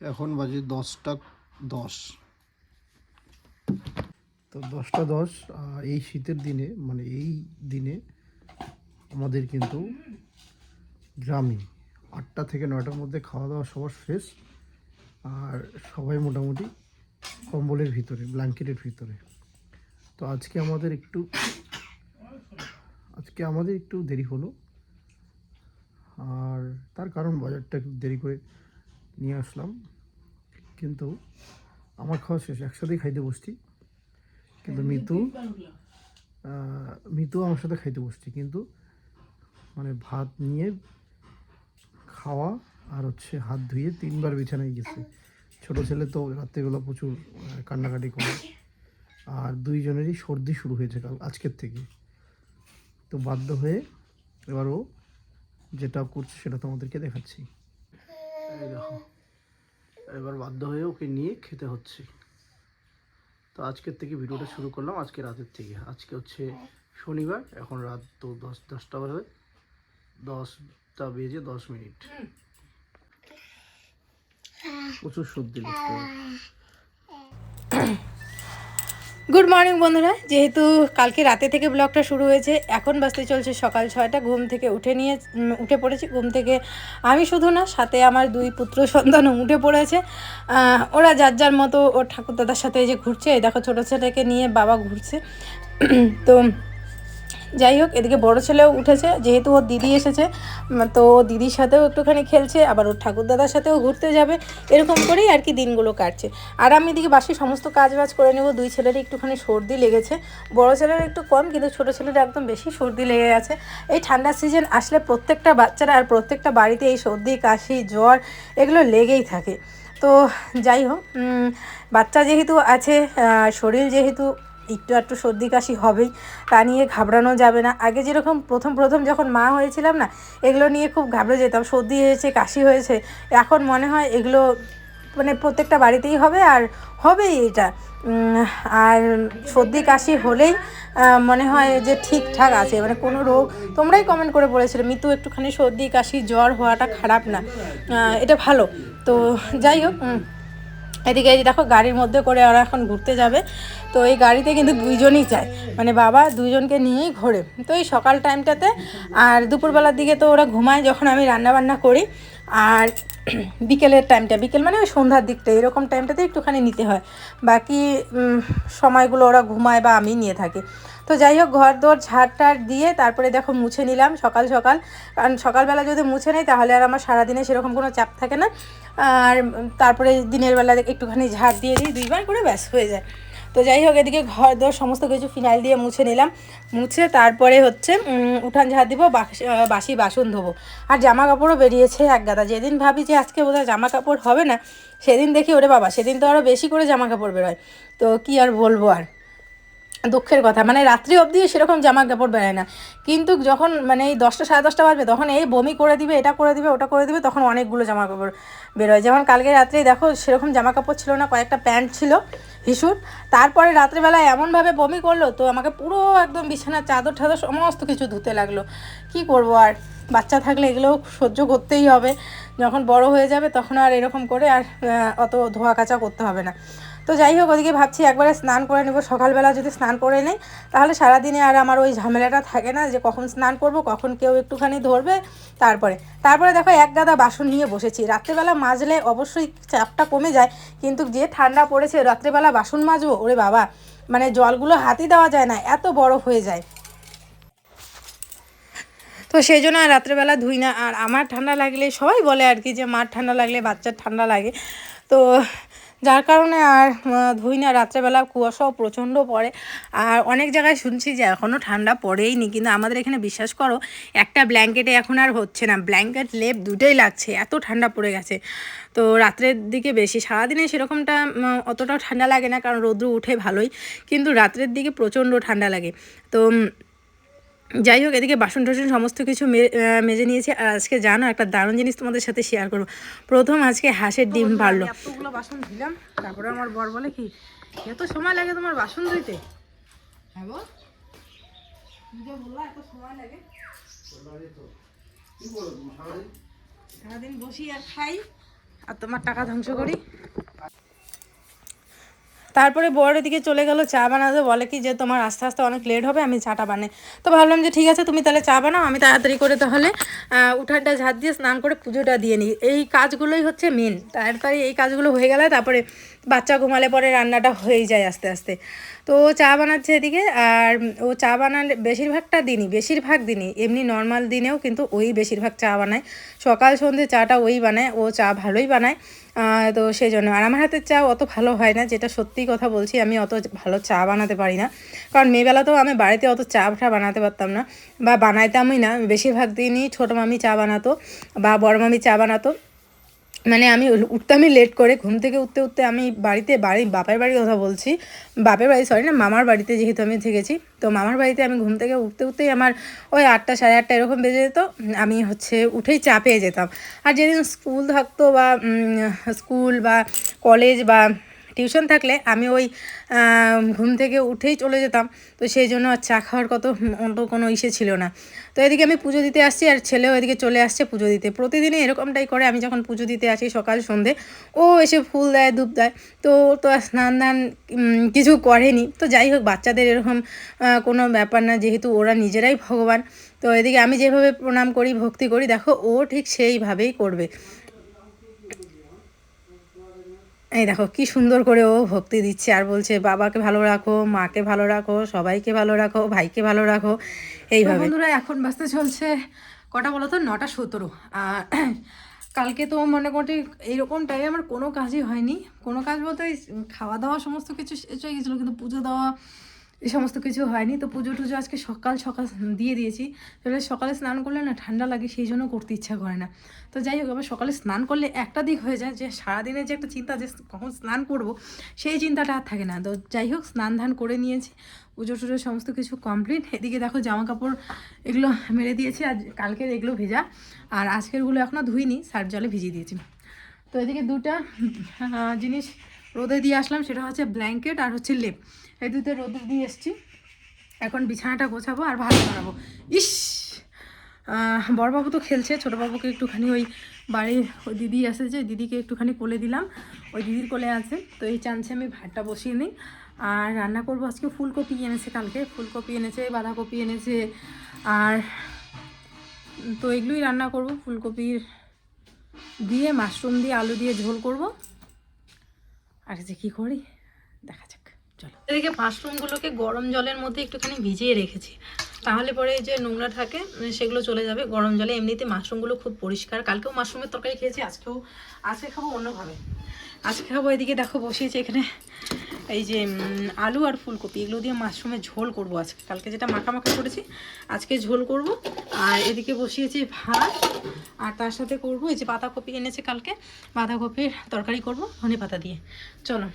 এখন বাজে দশটা দশ। তো দশটা দশ এই শীতের দিনে মানে এই দিনে আমাদের কিন্তু গ্রামে আটটা থেকে নয়টার মধ্যে খাওয়া দাওয়া সবার শেষ, আর সবাই মোটামুটি কম্বলের ভিতরে, ব্ল্যাঙ্কেটের ভিতরে। তো আজকে আমাদের একটু, আজকে আমাদের একটু দেরি হলো, আর তার কারণ বাজারটা একটু দেরি করে নিয়ে আসলাম। কিন্তু আমার খাওয়া শেষ একসাথেই খাইতে বসছি। কিন্তু মিতু আহ, মিতু আমার সাথে খাইতে বসছি। কিন্তু মানে ভাত নিয়ে খাওয়া আর হচ্ছে হাত ধুয়ে তিনবার বিছানায় গেছে। ছোট ছেলে তো রাত্রেবেলা প্রচুর কান্নাকাটি করে। আর দুইজনেরই সর্দি শুরু হয়েছে কাল আজকের থেকে। তো বাধ্য হয়ে এবারও যেটা করছে সেটা তোমাদেরকে দেখাচ্ছি। দেখো। এবার বাধ্য হয়ে ওকে নিয়ে খেতে হচ্ছে। তো আজকের থেকে ভিডিওটা শুরু করলাম আজকে রাতের থেকে। আজকে হচ্ছে শনিবার এখন রাত তো দশ দশটা বাজে। দশটা বেজে দশ মিনিট। প্রচুর সর্দি লাগছে। গুড মর্নিং বন্ধুরা। যেহেতু কালকে রাতে থেকে ব্লগটা শুরু হয়েছে, এখন বাজতে চলছে সকাল ছয়টা। ঘুম থেকে উঠে নিয়ে উঠে পড়েছি। ঘুম থেকে আমি শুধু না, সাথে আমার দুই পুত্র সন্তানও উঠে পড়েছে। ওরা যার যার মতো ওর ঠাকুরদাদার সাথে এই যে ঘুরছে, এই দেখো ছোটো ছেলেকে নিয়ে বাবা ঘুরছে। তো যাই হোক, এদিকে বড় ছেলেও উঠেছে, যেহেতু ওর দিদি এসেছে তো দিদির সাথেও একটুখানি খেলছে, আবার ওর ঠাকুরদাদার সাথেও ঘুরতে যাবে, এরকম করেই আর কি দিনগুলো কাটছে। আর আমি এদিকে বাসি সমস্ত কাজ বাজ করে নেব, দুই ছেলের একটুখানি সর্দি লেগেছে। বড় ছেলের একটু কম, কিন্তু ছোটো ছেলের একদম বেশি সর্দি লেগে গেছে। এই ঠান্ডার সিজন আসলে প্রত্যেকটা বাচ্চারা আর প্রত্যেকটা বাড়িতে এই সর্দি, কাশি, জ্বর, এগুলো লেগেই থাকে। তো যাই হোক বাচ্চা যেহেতু আছে শরীর যেহেতু একটু একটু সর্দি কাশি হবেই, তা নিয়ে ঘাবড়ানো যাবে না। আগে যেরকম প্রথম প্রথম যখন মা হয়েছিলাম না, এগুলো নিয়ে খুব ঘাবড়ে যেতাম, সর্দি হয়েছে, কাশি হয়েছে। এখন মনে হয় এগুলো মানে প্রত্যেকটা বাড়িতেই হবে আর হবেই এটা। আর সর্দি কাশি হলেই মনে হয় যে ঠিকঠাক আছে। মানে কোনো রোগ, তোমরাই কমেন্ট করে বলেছিলে, মিতু একটুখানি সর্দি কাশি জ্বর হওয়াটা খারাপ না। এটা ভালো। তো যাই হোক এদিকে এই দেখো গাড়ির মধ্যে করে ওরা এখন ঘুরতে যাবে। তো এই গাড়িতে কিন্তু দুইজনই যায়। মানে বাবা দুইজনকে নিয়েই ঘোরে। তো এই সকাল টাইমটাতে আর দুপুরবেলার দিকে তো ওরা ঘুমায় যখন আমি রান্না বান্না করি। আর বিকেলের টাইমটা, বিকেল মানে ওই সন্ধ্যার দিকটা, এরকম টাইমটাতে একটুখানি নিতে হয়। বাকি সময়গুলো ওরা ঘুমায় বা আমি নিয়ে থাকি। তো যাই হোক ঘর দোর ঝাড় দিয়ে তারপরে দেখো মুছে নিলাম সকাল সকাল। কারণ সকালবেলা যদি মুছে নেই, তাহলে আর আমার সারাদিনে সেরকম কোনো চাপ থাকে না। আর তারপরে দিনের বেলা একটুখানি ঝাড় দিয়ে দিই, দুইবার করে ব্যাস হয়ে যায়। তো যাই হোক, এদিকে ঘর দোর সমস্ত কিছু ফিনাইল দিয়ে মুছে নিলাম। মুছে তারপরে হচ্ছে উঠান ঝাড় দিব, বাস- বাসি বাসন ধোবো। আর জামা কাপড়ও বেরিয়েছে এক গাদা। যেদিন ভাবি যে আজকে বোধহয় জামা কাপড় হবে না, সেদিন দেখি, ওরে বাবা, সেদিন তো আরও বেশি করে জামা কাপড় বেরোয়। তো কি আর বলব আর। দুঃখের কথা। মানে রাত্রি অবধি সেরকম জামা কাপড় বেরোয় না। কিন্তু যখন মানে এই দশটা, সাড়ে দশটা বাজবে, তখন এই বমি করে দিবে, এটা করে দিবে, ওটা করে দিবে, তখন অনেকগুলো জামা কাপড় বেরোয়। যেমন কালকে রাত্রেই দেখো, সেরকম জামা কাপড় ছিল না, কয়েকটা প্যান্ট ছিল, হিসুর। তারপরে রাত্রেবেলায় এমনভাবে বমি করল, তো আমাকে পুরো একদম বিছানার চাদর ঠাদর সমস্ত কিছু ধুতে লাগল। কি করব আর? বাচ্চা থাকলে এগুলো সহ্য করতেই হবে। যখন বড় হয়ে যাবে, তখন আর এরকম করে আর অত ধোয়া কাচা করতে হবে না। তো যাই হোক, ওদিকে ভাবছি একবারে স্নান করে নেব। সকালবেলা যদি স্নান করে নেই, তাহলে সারাদিনে আর আমার ওই ঝামেলাটা থাকে না যে কখন স্নান করব, কখন কেউ একটুখানি ধরবে, তারপরে। তারপরে দেখো এক গাদা বাসন নিয়ে বসেছি। রাত্রেবেলা মাজলে অবশ্যই চাপটা কমে যায়, কিন্তু যে ঠান্ডা পড়েছে, রাত্রেবেলা বাসন মাজবো, ওরে বাবা! মানে জলগুলো হাতি দেওয়া যায় না, এত বড় হয়ে যায়। তো সেই জন্য আর রাত্রেবেলা ধুই না। আর আমার ঠান্ডা লাগলে সবাই বলে আর কি যে, মার ঠান্ডা লাগলে বাচ্চার ঠান্ডা লাগে। তো যার কারণে আর ধুই না, রাত্রেবেলা কুয়াশাও প্রচণ্ড পড়ে। আর অনেক জায়গায় শুনছি যে এখনও ঠান্ডা পড়েই নি, কিন্তু আমাদের এখানে বিশ্বাস করো, একটা ব্ল্যাঙ্কেটে এখন আর হচ্ছে না। ব্ল্যাঙ্কেট, লেপ দুটোই লাগছে, এত ঠান্ডা পড়ে গেছে। তো রাত্রের দিকে বেশি, সারাদিনে সেরকমটা অতটাও ঠান্ডা লাগে না, কারণ রৌদ্র উঠে ভালোই, কিন্তু রাত্রের দিকে প্রচণ্ড ঠান্ডা লাগে। তো যাই হোক এদিকে বাসন টাসন সমস্ত কিছু মেজে নিয়েছি। আর আজকে জানো একটা দারুণ জিনিস তোমাদের সাথে শেয়ার করব। প্রথম আজকে হাঁসের ডিম পারল এতগুলো বাসন দিলাম তারপরে আমার বর বলে কি এত সময় লাগে তোমার বাসন ধুইতে? হ্যাঁ গো? তুমি যে বললা এত সময় লাগে। সারাদিন বসি আর খাই আর তোমার টাকা ধ্বংস করি। তারপরে বউয়ের দিকে চলে গেল, চা বানাতে। বলে কি যে, তোমার আস্তে আস্তে অনেক লেট হবে, আমি চাটা বানাই। তো ভাবলাম যে, ঠিক আছে, তুমি তাহলে চা বানাও, আমি তাড়াতাড়ি করে তাহলে উঠানটা ঝাঁট দিয়ে স্নান করে পুজোটা দিয়ে নিই। এই কাজগুলোই হচ্ছে মেন তাড়াতাড়ি এই কাজগুলো হয়ে গেলে, তারপরে বাচ্চা ঘুমালে পরে রান্নাটা হয়েই যায় আস্তে আস্তে। তো ও চা বানাচ্ছে এদিকে আর ও চা বানালে বেশিরভাগটা দিনই, বেশিরভাগ দিনই, এমনি নর্মাল দিনেও কিন্তু ওই বেশিরভাগ চা বানায়। সকাল সন্ধে চাটা ওই বানায়, ও চা ভালোই বানায়। তো সেই জন্য আর আমার হাতের চা অত ভালো হয় না, যেটা সত্যি কথা বলছি, আমি অত ভালো চা বানাতে পারি না। কারণ মেয়েবেলাতেও আমি বাড়িতে অত চা টা বানাতে পারতাম না। বা বানাইতামই না। বেশিরভাগ দিনই ছোটো মামি চা বানাতো বা বড় মামি চা বানাতো। মানে আমি উঠতে উঠতামই লেট করে, ঘুম থেকে উঠতে উঠতে আমি বাড়িতে, বাড়ি, বাপের বাড়ির কথা বলছি। বাপের বাড়ি সরি না, মামার বাড়িতে যেহেতু আমি থেকেছি, তো মামার বাড়িতে আমি ঘুম থেকে উঠতে উঠতেই আমার ওই আটটা, সাড়ে আটটা এরকম বেজে যেত, আমি হচ্ছে উঠেই চা পেয়ে যেতাম। আর যেদিন স্কুল থাকতো বা স্কুল বা কলেজ বা টিউশন থাকলে আমি ওই ঘুম থেকে উঠেই চলে যেতাম। তো সেই জন্য আর চা খাওয়ার কত, অত কোনো ইসে ছিল না। তো এদিকে আমি পুজো দিতে আসছি আর ছেলেও এদিকে চলে আসছে পুজো দিতে। প্রতিদিনই এরকমটাই করে। আমি যখন পুজো দিতে আসি সকাল, সন্ধে, ও এসে ফুল দেয়, ধূপ দেয়। তো তো স্নান দান কিছু করেনি। তো যাই হোক, বাচ্চাদের এরকম কোনো ব্যাপার না। যেহেতু ওরা নিজেরাই ভগবান। তো এদিকে আমি যেভাবে প্রণাম করি, ভক্তি করি, দেখো ও ঠিক সেইভাবেই করবে। এই দেখো কি সুন্দর করে ও ভক্তি দিচ্ছে আর বলছে বাবাকে ভালো রাখো মাকে ভালো রাখো সবাইকে ভালো রাখো ভাইকে ভালো রাখো। এইভাবে। বন্ধুরা এখন বাসতে চলছে কটা বলো তো নটা সতেরো। আর কালকে তো মনে করি এইরকম টাইমে আমার কোনো কাজই হয়নি। কোনো কাজ বলতে খাওয়া দাওয়া সমস্ত কিছু শেষ হয়ে গেছিল কিন্তু পুজো দেওয়া এই সমস্ত কিছু হয়নি। তো পুজো টুজো আজকে সকাল সকাল দিয়ে দিয়েছি। তাহলে সকালে স্নান করলে না ঠান্ডা লাগে, সেই জন্য করতে ইচ্ছা করে না। তো যাই হোক আবার সকালে স্নান করলে একটা দিক হয়ে যায় যে সারাদিনের যে একটা চিন্তা যে কখন স্নান করব, সেই চিন্তাটা আর থাকে না। তো যাই হোক, স্নান ধান করে নিয়েছি। পুজো টুজো সমস্ত কিছু কমপ্লিট এদিকে দেখো জামা কাপড় এগুলো মেরে দিয়েছি, আর কালকের এগুলো ভেজা। আর আজকেরগুলো এখনও ধুইনি, সার জলে ভিজিয়ে দিয়েছি। তো এদিকে দুটা জিনিস রোদে দিয়ে আসলাম, সেটা হচ্ছে ব্ল্যাঙ্কেট আর হচ্ছে লেপ এই দুটো রোদে দিয়ে এসছি। এখন বিছানাটা গোছাবো আর ভাত বানাবো। ইস! বড়বাবু তো খেলছে, ছোটোবাবুকে একটুখানি ওই বাড়ির ওই দিদি এসেছে, দিদিকে একটুখানি কোলে দিলাম। ওই দিদির কোলে আছে, তো এই চান্সে আমি ভাতটা বসিয়ে নিই। আর রান্না করব আজকে ফুলকপি এনেছে কালকে, ফুলকপি এনেছে, বাঁধাকপি এনেছে, আর তো এগুলোই রান্না করব। ফুলকপির দিয়ে, মাশরুম দিয়ে, আলু দিয়ে ঝোল করব। আর যে কী করি, দেখা যাক। চলো। এদিকে মাশরুমগুলোকে গরম জলের মধ্যে একটুখানি ভিজিয়ে রেখেছি। তাহলে পরে যে নোংরা থাকে সেগুলো চলে যাবে গরম জলে। এমনিতে মাশরুমগুলো খুব পরিষ্কার। কালকেও মাশরুমের তরকারি খেয়েছি, আজকেও, আজকে খাব অন্যভাবে। আজকে খাব এদিকে দেখো বসিয়েছি এখানে এই যে আলু আর ফুলকপি। এগুলো দিয়ে মাশরুমের ঝোল করব আজকে। কালকে যেটা মাখা মাখা করেছি, আজকে ঝোল করব। আর এদিকে বসিয়েছি ভাত। আর তার সাথে করব এই যে বাঁধাকপি এনেছে কালকে। বাঁধাকপির তরকারি করব ধনে পাতা দিয়ে। চলো।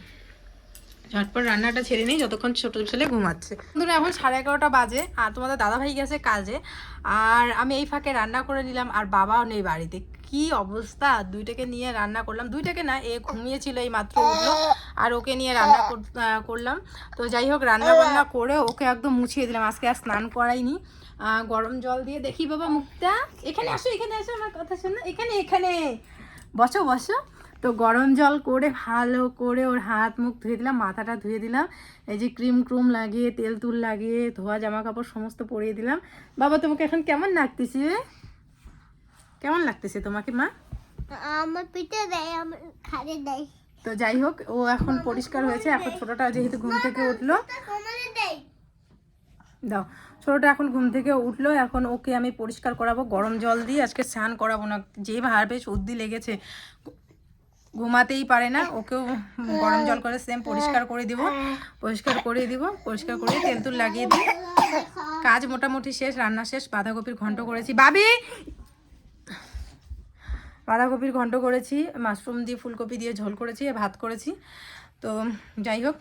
ঝটপট রান্নাটা ছেড়ে নেই, যতক্ষণ ছোট ছেলে ঘুমাচ্ছে। বন্ধুরা, এখন সাড়ে এগারোটা বাজে আর তোমাদের দাদাভাই গেছে কাজে। আর আমি এই ফাঁকে রান্না করে নিলাম, আর বাবাও নেই বাড়িতে। কি অবস্থা? দুইটাকে নিয়ে রান্না করলাম। দুইটাকে না, এ ঘুমিয়েছিল এই মাত্র উঠল, আর ওকে নিয়ে রান্না কর- করলাম। তো যাই হোক রান্না বান্না করে ওকে একদম মুছিয়ে দিলাম। আজকে আর স্নান করাইনি। গরম জল দিয়ে দেখি বাবা মুখটা। এখানে আসো এখানে আসো, আমার কথা শোনো। এখানে এখানে। বসো বসো। তো গরম জল করে ভালো করে ওর হাত মুখ ধুয়ে দিলাম মাথাটা ধুয়ে দিলাম এই যে ক্রিম ক্রুম লাগিয়ে তেল তুল লাগিয়ে ধোয়া জামা কাপড় সমস্ত পরিয়ে দিলাম। বাবা তোমাকে এখন কেমন লাগতেছে? কেমন লাগতেছে তোমাকে মা? আমার পিঠে দেয় আমার খাড়ে দেয়। তো যাই হোক ও এখন পরিষ্কার হয়েছে এখন ছোটটা যেহেতু ঘুম থেকে উঠল। দাও ছোটটা এখন ঘুম থেকে উঠল এখন ওকে আমি পরিষ্কার করাবো গরম জল দিয়ে আজকে স্নান করাবো না যে ভাবে সর্দি লেগেছে। ঘুমাতেই পারে না ওকেও গরম জল করে সেম পরিষ্কার করে দিব পরিষ্কার করে দিব পরিষ্কার করে তেল তুল লাগিয়ে দিই কাজ মোটামুটি শেষ রান্না শেষ বাঁধাকপির ঘন্ট করেছি। বাবি! বাঁধাকপির ঘন্ট করেছি মাশরুম দিয়ে ফুলকপি দিয়ে ঝোল করেছি ভাত করেছি। তো যাই হোক।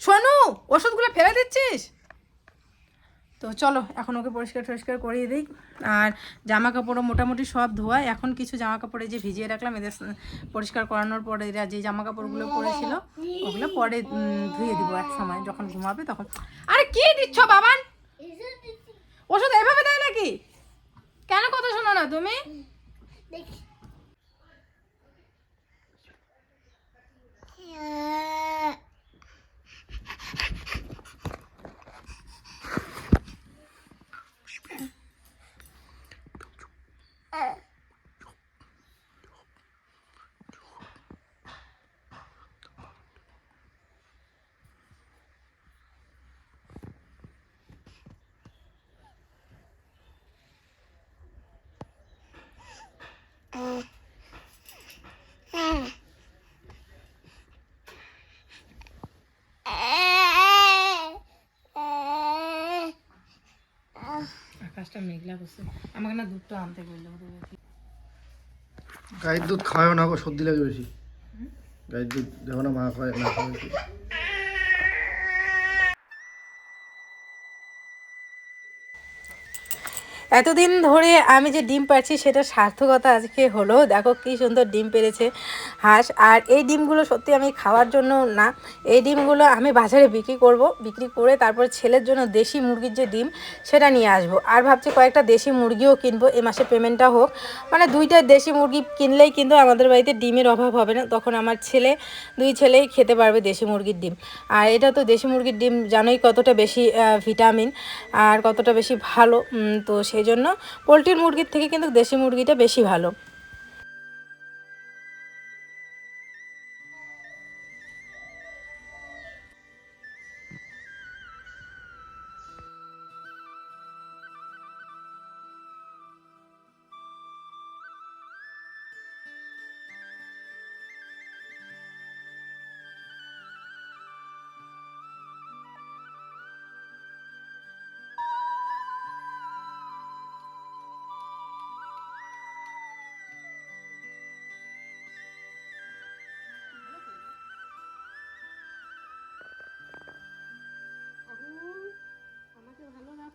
শোনু ওষুধগুলো ফেলে দিচ্ছিস? তো চলো, এখন ওকে পরিষ্কার টরিষ্কার করিয়ে দিই। আর জামা কাপড়ও মোটামুটি সব ধোয়া এখন কিছু জামা কাপড়ে যে ভিজিয়ে রাখলাম, এদের পরিষ্কার করানোর পরে এরা যে জামা কাপড়গুলো পরেছিল, ওগুলো পরে ধুয়ে দিব এক সময়। যখন ঘুমাবে তখন। আরে কি দিচ্ছ বাবান? ওষুধ এভাবে দেয় নাকি? কেন কথা শোনো না তুমি? দেখি। আকাশটা মেঘলা করছে। আমাকে না দুধটা আনতে দুধ খাওয়াও না সর্দি লাগে বেশি। গায়ের দুধ দেখো না, মা খায় না খাওয়ায়। এতদিন ধরে আমি যে ডিম পাচ্ছি সেটা সার্থকতা আজকে হলো। দেখো কি সুন্দর ডিম পেরেছে হাঁস। আর এই ডিমগুলো সত্যি আমি খাওয়ার জন্য না, এই ডিমগুলো আমি বাজারে বিক্রি করব। বিক্রি করে তারপর ছেলের জন্য দেশি মুরগির যে ডিম, সেটা নিয়ে আসব। আর ভাবছি কয়েকটা দেশি মুরগিও কিনবো, এ মাসে পেমেন্টটা হোক। মানে দুইটা দেশি মুরগি কিনলেই কিন্তু আমাদের বাড়িতে ডিমের অভাব হবে না। তখন আমার ছেলে, দুই ছেলেই খেতে পারবে দেশি মুরগির ডিম। আর এটা তো দেশি মুরগির ডিম, জানোই কতটা বেশি ভিটামিন আর কতটা বেশি ভালো। তো সেই জন্য পোলট্রির মুরগির থেকে কিন্তু দেশি মুরগিটা বেশি ভালো।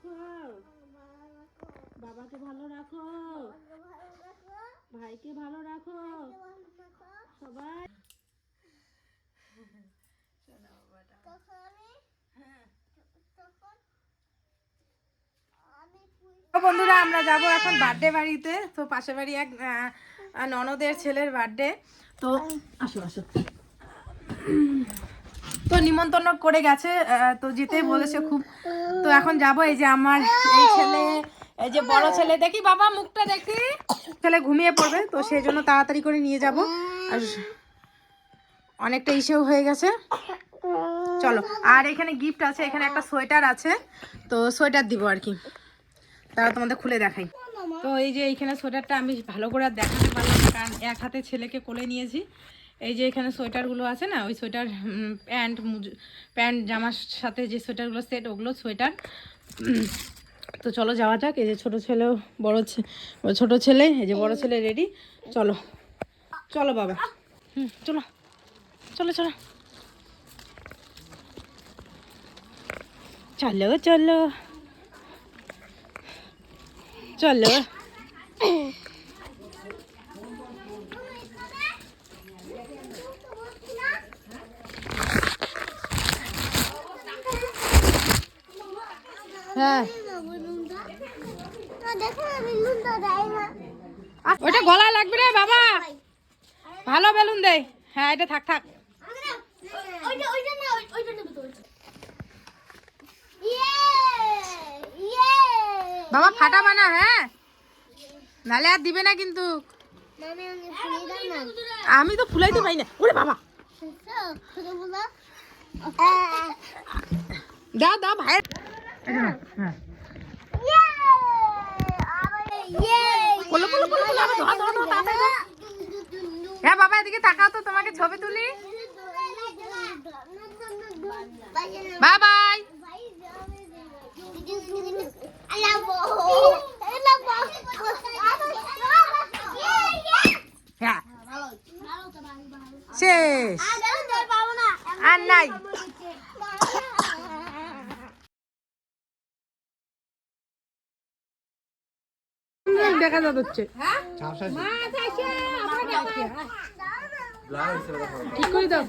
রাখো বাবাকে ভালো রাখো। ভাইকে ভালো রাখো। সবাই। বন্ধুরা, আমরা যাব এখন বার্থডে বাড়িতে। তো পাশের বাড়ি এক ননদের ছেলের বার্থডে তো আসো আসো। তো নিমন্ত্রণ করে গেছে তো যেতেই বলেছে খুব। তো এখন যাব, এই যে আমার এই ছেলে, এই যে বড় ছেলে, দেখি বাবা মুখটা দেখি। ছেলে ঘুমিয়ে পড়বে, তো সেই জন্য তাড়াতাড়ি করে নিয়ে যাব। আর অনেকটা ইসেও হয়ে গেছে। চলো, আর এখানে গিফট আছে, এখানে একটা সোয়েটার আছে, তো সোয়েটার দিব আর কি। তারা তোমাদের খুলে দেখাই। তো এই যে এইখানে সোয়েটারটা আমি ভালো করে দেখাতে পারলাম কারণ এক হাতে ছেলেকে কোলে নিয়েছি। এই যে এখানে সোয়েটারগুলো আছে না, ওই সোয়েটার প্যান্ট প্যান্ট, জামার সাথে যে সোয়েটারগুলো সেট, ওগুলো সোয়েটার। তো চলো যাওয়া যাক, এই যে ছোটো ছেলেও বড়ো ছোট ছেলে, এই যে বড় ছেলে রেডি চলো। চলো বাবা। হুম, চলো। চলো চলো। চলো চলো। চলো। হ্যাঁ। ওটা গলায় লাগবে রে বাবা। ভালো বেলুন দেয় হ্যাঁ এটা থাক থাক। বাবা ফাটা বানা হ্যাঁ। নালে আর দিবে না কিন্তু। আমি তো ফুলাইতে পারি না। ওরে বাবা। দাও দাও ভাই হ্যাঁ বাবা এদিকে তাকাও তো তোমাকে ছবি তুলি। Bye bye. হ্যাঁ। শেষ। আর নাই। দেখা যাচ্ছে ঠিক করে দাও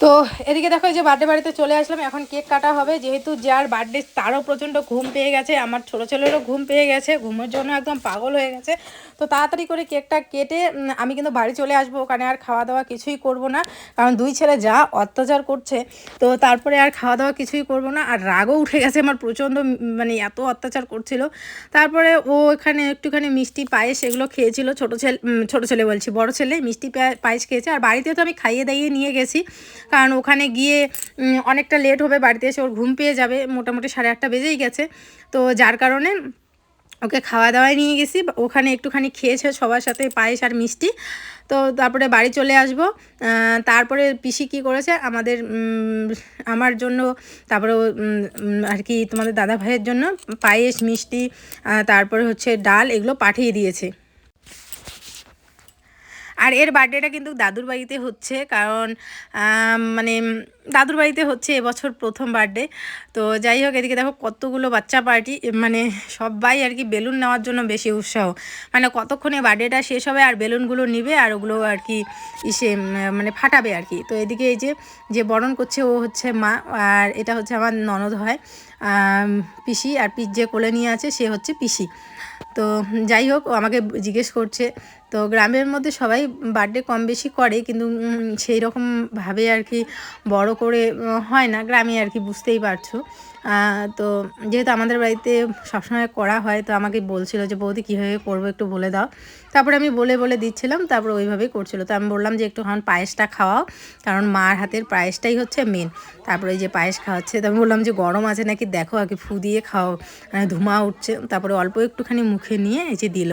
তো এদিকে দেখো যে বার্থডে বাড়িতে চলে আসলাম। এখন কেক কাটা হবে। যেহেতু যার বার্থডে তারও প্রচণ্ড ঘুম পেয়ে গেছে। আমার ছোটো ছেলেরও ঘুম পেয়ে গেছে। ঘুমের জন্য একদম পাগল হয়ে গেছে। তো তাড়াতাড়ি করে কেকটা কেটে আমি কিন্তু বাড়ি চলে আসব। ওখানে আর খাওয়া দাওয়া কিছুই করব না। কারণ দুই ছেলে যা অত্যাচার করছে, তো তারপরে আর খাওয়া দাওয়া কিছুই করব না। আর রাগও উঠে গেছে আমার প্রচণ্ড মানে এত অত্যাচার করছিল। তারপরে ও এখানে একটুখানি মিষ্টি পায়েস এগুলো খেয়েছিল। ছোটো ছেলে ছোটো ছেলে বলছি, বড় ছেলে মিষ্টি পায়ে- পায়েস খেয়েছে। আর বাড়িতে তো আমি খাইয়ে দাইয়ে নিয়ে গেছি। কারণ ওখানে গিয়ে অনেকটা লেট হবে, বাড়িতে এসে ওর ঘুম পেয়ে যাবে, মোটামুটি সাড়ে আটটা বেজেই গেছে। তো যার কারণে ওকে খাওয়া দাওয়ায় নিয়ে গেছি, ওখানে একটুখানি খেয়েছে সবার সাথে পায়েস আর মিষ্টি। তো তারপরে বাড়ি চলে আসব। তারপরে পিসি কি করেছে, আমাদের আমার জন্য, তারপরে আর কি তোমাদের দাদা ভাইয়ের জন্য পায়েস, মিষ্টি তারপরে হচ্ছে ডাল, এগুলো পাঠিয়ে দিয়েছে। আর এর বার্থডেটা কিন্তু দাদুর বাড়িতে হচ্ছে, কারণ মানে দাদুর বাড়িতে হচ্ছে এবছর প্রথম বার্থডে। তো যাই হোক, এদিকে দেখো কতগুলো বাচ্চা পার্টি মানে সবাই আর কি বেলুন নেওয়ার জন্য বেশি উৎসাহ। মানে কতক্ষণে বার্থডেটা শেষ হবে আর বেলুনগুলো নিবে আর ওগুলো আর কি ইসে মানে ফাটাবে আর কি। তো এদিকে এই যে যে বরণ করছে ও হচ্ছে মা, আর এটা হচ্ছে আমার ননদ হয়। পিসি আর পিস যে কোলে নিয়ে আছে সে হচ্ছে পিসি। তো যাই হোক আমাকে জিজ্ঞেস করছে তো গ্রামের মধ্যে সবাই বার্থডে কম বেশি করে, কিন্তু সেই রকমভাবে আর কি বড় করে হয় না, গ্রামে আর কি বুঝতেই পারছ। তো যেহেতু আমাদের বাড়িতে সবসময় করা হয়, তো আমাকে বলছিল যে, বৌদি, কীভাবে করব একটু বলে দাও। তারপরে আমি বলে বলে দিচ্ছিলাম, তারপরে ওইভাবেই করছিল। তো আমি বললাম যে একটু এখন পায়েসটা খাওয়াও, কারণ মার হাতের পায়েসটাই হচ্ছে মেন তারপরে যে পায়েস খাওয়াচ্ছে, তো আমি বললাম যে, গরম আছে নাকি? দেখো আর কি ফু দিয়ে খাও। মানে ধুমা উঠছে, তারপরে অল্প একটুখানি মুখে নিয়ে এই যে দিল।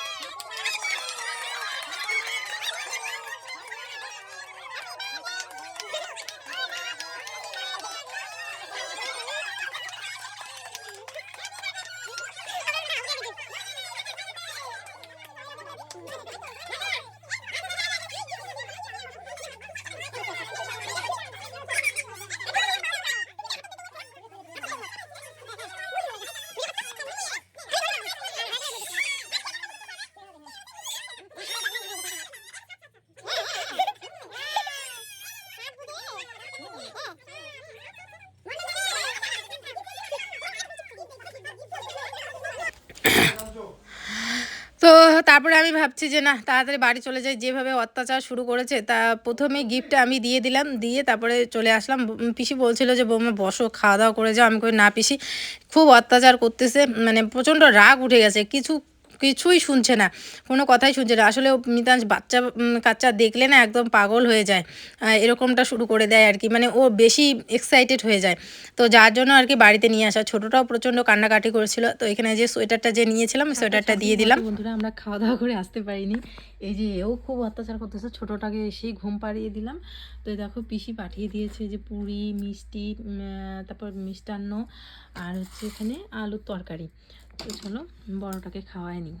তারপরে আমি ভাবছি যে না তাড়াতাড়ি বাড়ি চলে যাই। যেভাবে অত্যাচার শুরু করেছে, তা প্রথমে গিফটটা আমি দিয়ে দিলাম, দিয়ে তারপরে চলে আসলাম। পিসি বলছিল যে, বৌমা, বসো খাওয়া দাওয়া করে যাও। আমি কই, না, পিসি, খুব অত্যাচার করতেছে। মানে প্রচণ্ড রাগ উঠে গেছে। কিছু কিছুই শুনছে না কোনো কথাই শুনছে না। আসলে মিতাংশ বাচ্চা কাচ্চা দেখলে না একদম পাগল হয়ে যায়। এরকমটা শুরু করে দেয় আর কি। মানে ও বেশি এক্সাইটেড হয়ে যায়। তো যার জন্য আর কি বাড়িতে নিয়ে আসা। ছোটোটাও প্রচণ্ড কান্নাকাটি করেছিল। তো এখানে যে সোয়েটারটা যে নিয়েছিলাম সোয়েটারটা দিয়ে দিলাম। বন্ধুরা আমরা খাওয়া দাওয়া করে আসতে পারিনি। এই যে এও খুব অত্যাচার করতেছে। ছোটোটাকে এসেই ঘুম পাড়িয়ে দিলাম। তো এই দেখো পিসি পাঠিয়ে দিয়েছে যে পুরি মিষ্টি তারপর মিষ্টান্ন আর হচ্ছে এখানে আলুর তরকারি। তো চলো বড়টাকে খাওয়ায় নি।